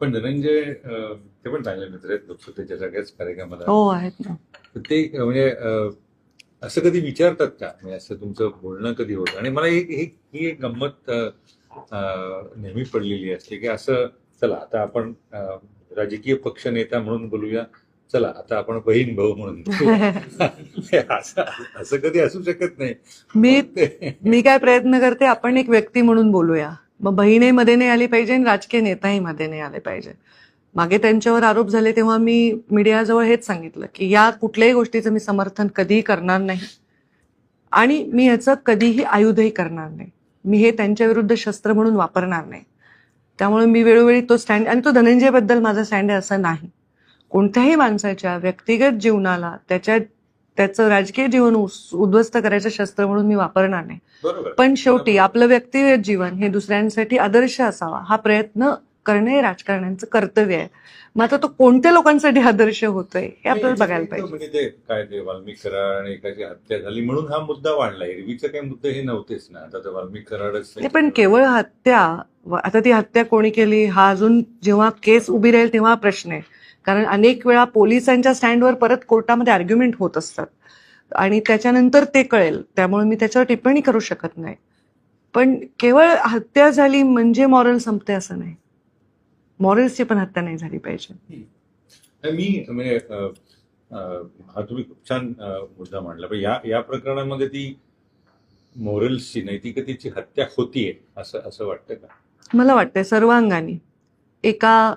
पण धनंजय ते पण चांगले मित्र आहेत लोकसभेच्या सगळ्याच कार्यक्रमाला. हो आहेत ना. ते म्हणजे असं कधी विचारतात का? म्हणजे असं तुमचं बोलणं कधी होतं? आणि मला एक ही एक गंमत नेहमी पडलेली असते की असं चला आता आपण राजकीय पक्ष नेता म्हणून बोलूया. चला आता आपण बहीण भाऊ म्हणून बोलूया. असं कधी असू शकत नाही. मी मी काय प्रयत्न करते आपण एक व्यक्ती म्हणून बोलूया. मग बहिणी मध्ये नाही आली पाहिजे आणि राजकीय नेताही मध्ये नाही आले पाहिजे. मागे त्यांच्यावर आरोप झाले तेव्हा मी मीडियाजवळ हेच सांगितलं की या कुठल्याही गोष्टीचं मी समर्थन कधीही करणार नाही. आणि मी याचं कधीही आयुधही करणार नाही. मी हे त्यांच्या विरुद्ध शस्त्र म्हणून वापरणार नाही. त्यामुळे मी वेळोवेळी तो स्टँड आणि तो धनंजयबद्दल माझा स्टँड आहे असं नाही. कोणत्याही माणसाच्या व्यक्तिगत जीवनाला त्याच्या त्याचं राजकीय जीवन उद्ध्वस्त करायचं शस्त्र म्हणून मी वापरणार नाही. पण शेवटी आपलं व्यक्तिगत जीवन हे दुसऱ्यांसाठी आदर्श असावा हा प्रयत्न करणे हे राजकारण्यांचं कर्तव्य आहे. मग आता तो कोणत्या लोकांसाठी आदर्श होतोय हे आपल्याला बघायला पाहिजे. म्हणजे ते काय ते वाल्मिक कराड आणि एकाची हत्या झाली म्हणून हा मुद्दा वाढला. एरवीचे काही मुद्दे हे नव्हतेच ना. आता वाल्मिक कराडच पण केवळ हत्या आता ती हत्या कोणी केली हा अजून जेव्हा केस उभी राहील तेव्हा प्रश्न आहे. कारण अनेक वेळा पोलिसांच्या स्टँडवर परत कोर्टामध्ये आर्ग्युमेंट होत असतात. आणि त्याच्यानंतर ते कळेल. त्यामुळे मी त्याच्यावर टिप्पणी करू शकत नाही. पण केवळ हत्या झाली म्हणजे मॉरल संपते असं नाही. मॉरल्सची पण हत्या नाही झाली पाहिजे. मी म्हणजे हा तुम्ही खूप छान मुद्दा मांडला. पण या या प्रकरणामध्ये ती मोरल्सची नैतिकतेची हत्या होतीये असं असं वाटतं का? मला वाटतंय सर्वांगाने. एका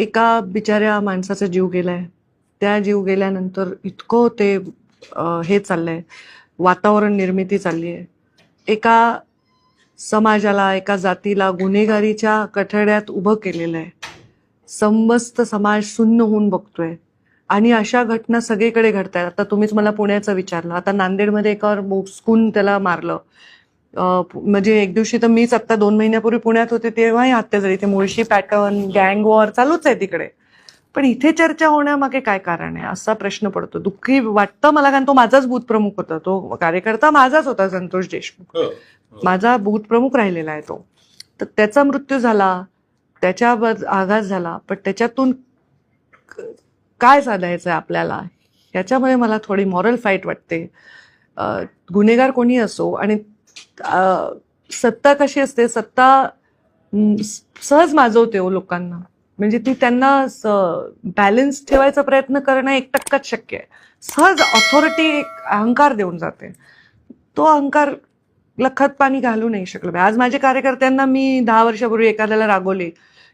एका बिचाऱ्या माणसाचा जीव गेलाय. त्या जीव गेल्यानंतर इतकं ते हे चाललंय वातावरण निर्मिती चालली आहे एका समाजाला एका जातीला गुन्हेगारीच्या कठड्यात उभं केलेलं आहे समस्त समाज सुन्न होऊन बघतोय. आणि अशा घटना सगळीकडे घडत आहेत आता तुम्हीच मला पुण्याचं विचारलं. आता नांदेडमध्ये एकावर मुस्कून त्याला मारलं. म्हणजे एक दिवशी तर मीच आता दोन महिन्यापूर्वी पुण्यात होते तेव्हाही हत्या झाली ते मुळशी पॅटर्न गँग वॉर चालूच आहे तिकडे. पण इथे चर्चा होण्यामागे काय कारण आहे? असा प्रश्न पडतो. दुःखी वाटतं मला कारण तो माझाच बूथ प्रमुख होता. तो कार्यकर्ता माझाच होता संतोष देशमुख. हो, हो. माझा बूथ प्रमुख राहिलेला आहे तो. तर त्याचा मृत्यू झाला त्याच्यावर आघात झाला पण त्याच्यातून काय साधायचं आहे आपल्याला? ह्याच्यामध्ये मला थोडी मॉरल फाईट वाटते. गुन्हेगार कोणी असो आणि सत्ता कशी असते? सत्ता सहज माजवते हो लोकांना. म्हणजे ती त्यांना बॅलन्स ठेवायचा प्रयत्न करणं एक टक्काच शक्य आहे. सहज ऑथॉरिटी एक अहंकार देऊन जाते. तो अहंकार लखत पाणी घालू नाही शकलो आज माझ्या कार्यकर्त्यांना मी दहा वर्षापूर्वी एखाद्याला रागवले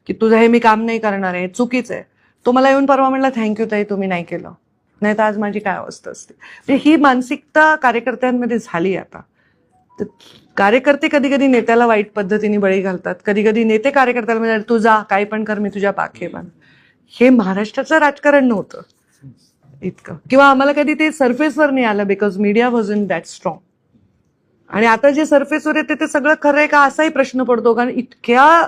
की तुझं हे मी काम नाही करणार आहे चुकीचं आहे. तो मला येऊन परवा म्हणला थँक्यू ताई तुम्ही नाही केलं. नाही तर आज माझी काय अवस्था असते? म्हणजे ही मानसिकता कार्यकर्त्यांमध्ये झाली आता. तर कार्यकर्ते कधी कधी नेत्याला वाईट पद्धतीने बळी घालतात. कधी कधी नेते कार्यकर्त्याला म्हणजे तू जा काय पण कर मी तुझ्या पाखे पण हे महाराष्ट्राचं राजकारण नव्हतं. इतकं. किंवा आम्हाला कधी ते सरफेसवर नाही आलं because media was in that strong आणि आता जे सरफेसवर येते ते सगळं खरं आहे का असाही प्रश्न पडतो. कारण इतक्या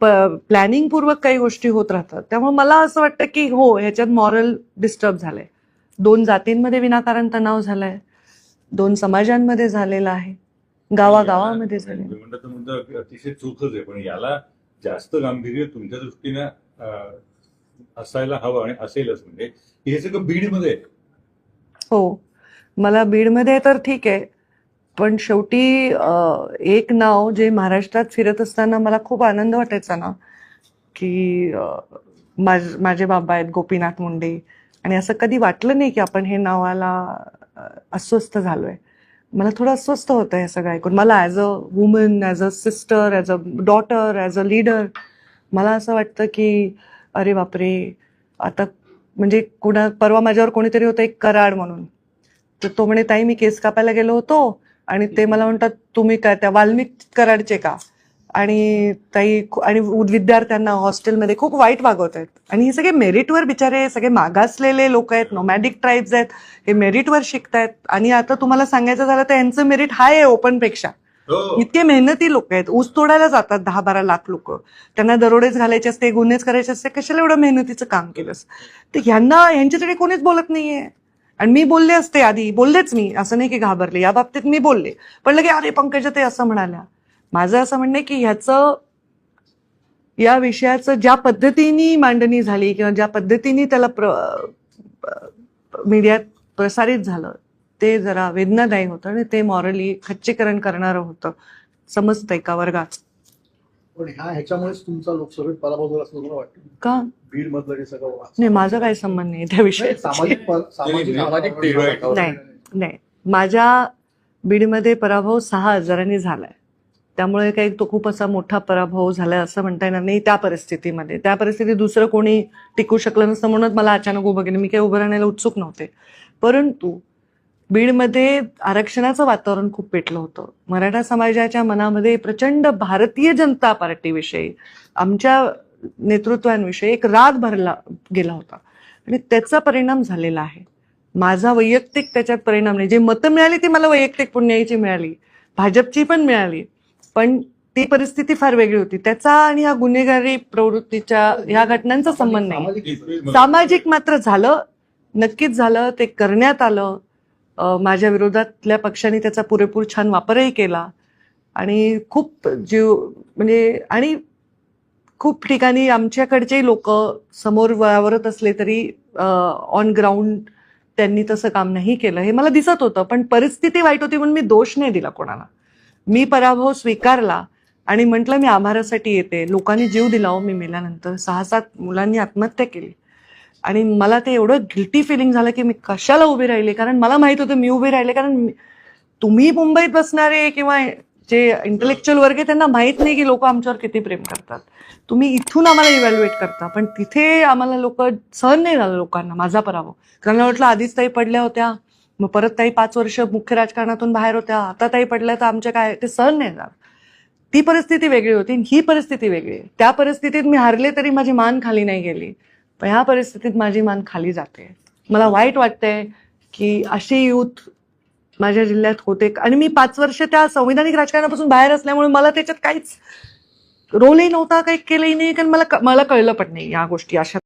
प्लॅनिंग पूर्वक काही गोष्टी होत राहतात. त्यामुळे मला असं वाटतं की हो ह्याच्यात मॉरल डिस्टर्ब झालंय. दोन जातींमध्ये विनाकारण तणाव झालाय. दोन समाजांमध्ये झालेला आहे. गावागावामध्ये झाले तुम्ही म्हणता तो मुद्दा अतिशय चूकच आहे पण याला जास्त गांभीर्य तुमच्या दृष्टीनं असायला हवं आणि असेलच म्हणजे. हे सगळं बीडमध्ये. हो. मला बीडमध्ये तर ठीक आहे पण शेवटी एक नाव जे महाराष्ट्रात फिरत असताना मला खूप आनंद वाटायचा ना की माझे बाबा आहेत गोपीनाथ मुंडे. आणि असं कधी वाटलं नाही की आपण हे नावाला अस्वस्थ झालोय. मला थोडं अस्वस्थ होतं हे सगळं ऐकून. मला as a woman as a sister as a daughter as a leader मला असं वाटतं की अरे बापरे आता म्हणजे कुणा परवा माझ्यावर कोणीतरी होतं एक कराड म्हणून. तर तो म्हणे ताई मी केस कापायला गेलो होतो आणि ते मला म्हणतात तुम्ही काय त्या वाल्मिक कराडचे का? आणि ताई आणि विद्यार्थ्यांना हॉस्टेलमध्ये खूप वाईट वागवत आहेत. आणि हे सगळे मेरिटवर बिचारे सगळे मागासलेले लोक आहेत नोमॅडिक ट्राईब्स आहेत हे मेरिटवर शिकतायत. आणि आता तुम्हाला सांगायचं झालं तर यांचं मेरिट हाय आहे ओपनपेक्षा. हो. इतके मेहनती लोक आहेत. ऊस तोडायला जातात दहा बारा लाख लोक. त्यांना दरोडेच घालायचे असते गुन्हेच करायचे असते. कशाला एवढं मेहनतीचं काम केलंस? तर ह्यांना ह्यांच्याकडे कोणीच बोलत नाहीये. आणि मी बोलले असते आधी. बोललेच मी. असं नाही की घाबरले. या बाबतीत मी बोलले. पण लगे अरे पंकजा ते असं म्हणाल्या. माझं असं म्हणणं आहे की ह्याचं या विषयाचं ज्या पद्धतीने मांडणी झाली किंवा ज्या पद्धतीने त्याला प्र मीडियात प्रसारित झालं ते जरा वेदनादायी होतं आणि ते मॉरली खच्चीकरण करणारं होतं. समजतं एका वर्गात? पण ह्या ह्याच्यामुळेच तुमचा लोकसभेत पराभव झाला असं तुम्हाला वाटतं? का? बीड मधलं सगळं नाही माझा काही संबंध नाही त्या नाही, विषयाशी सामाजिक पर- सामाजिक नाही. नाही. माझ्या बीडमध्ये पराभव सहा हजारांनी झालाय. त्यामुळे काही तो खूप असा मोठा पराभव झाला असं म्हणता येणार नाही त्या परिस्थितीमध्ये. त्या परिस्थितीत दुसरं कोणी टिकू शकलं नसतं म्हणूनच मला अचानक उभं केलं. मी काही उभं राहण्याला उत्सुक नव्हते. परंतु बीडमध्ये आरक्षणाचं वातावरण खूप पेटलं होतं. मराठा समाजाच्या मनामध्ये प्रचंड भारतीय जनता पार्टीविषयी आमच्या नेतृत्वांविषयी एक राग भरला गेला होता. आणि त्याचा परिणाम झालेला आहे. माझा वैयक्तिक त्याच्यात परिणाम नाही. जे मतं मिळाली ती मला वैयक्तिक पुण्याची मिळाली. भाजपची पण मिळाली. पण ती परिस्थिती फार वेगळी होती. त्याचा आणि ह्या गुन्हेगारी प्रवृत्तीच्या ह्या घटनांचा संबंध नाही. सामाजिक- मात्र झालं नक्कीच झालं ते करण्यात आलं. माझ्या विरोधातल्या पक्षांनी त्याचा पुरेपूर छान वापरही केला. आणि खूप जीव म्हणजे आणि खूप ठिकाणी आमच्याकडचे लोक समोर वावरत असले तरी ऑन ग्राउंड त्यांनी तसं काम नाही केलं. हे मला दिसत होतं पण परिस्थिती वाईट होती म्हणून मी दोष नाही दिला कोणाला. मी पराभव स्वीकारला आणि म्हटलं मी आभारासाठी येते. लोकांनी जीव दिला हो. मी मेल्यानंतर सहा सात मुलांनी आत्महत्या केली. आणि मला ते एवढं गिल्टी फिलिंग झालं की मी कशाला उभे राहिले? कारण मला माहीत होतं मी उभे राहिले. कारण तुम्ही मुंबईत बसणारे किंवा जे इंटेलेक्च्युअल वर्ग आहे त्यांना माहीत नाही की लोक आमच्यावर किती प्रेम करतात. तुम्ही इथून आम्हाला इव्हॅल्युएट करता. पण तिथे आम्हाला लोक सहन नाही झालं लोकांना माझा पराभव. कारण वाटलं आधीच ताई पडल्या होत्या. मग परत ताई पाच वर्ष मुख्य राजकारणातून बाहेर होत्या. आता ताई पडल्या तर आमच्या काय ते सहन नाही झालं ती परिस्थिती वेगळी होती ही परिस्थिती वेगळी आहे. त्या परिस्थितीत मी हरले तरी माझी मान खाली नाही गेली. पण ह्या परिस्थितीत माझी मान खाली जाते. मला वाईट वाटतंय की अशी युथ माझ्या जिल्ह्यात होते. आणि मी पाच वर्ष त्या संविधानिक राजकारणापासून बाहेर असल्यामुळे मला त्याच्यात काहीच रोलही नव्हता काही केलंही नाही. कारण मला मला कळलं पण नाही या गोष्टी अशा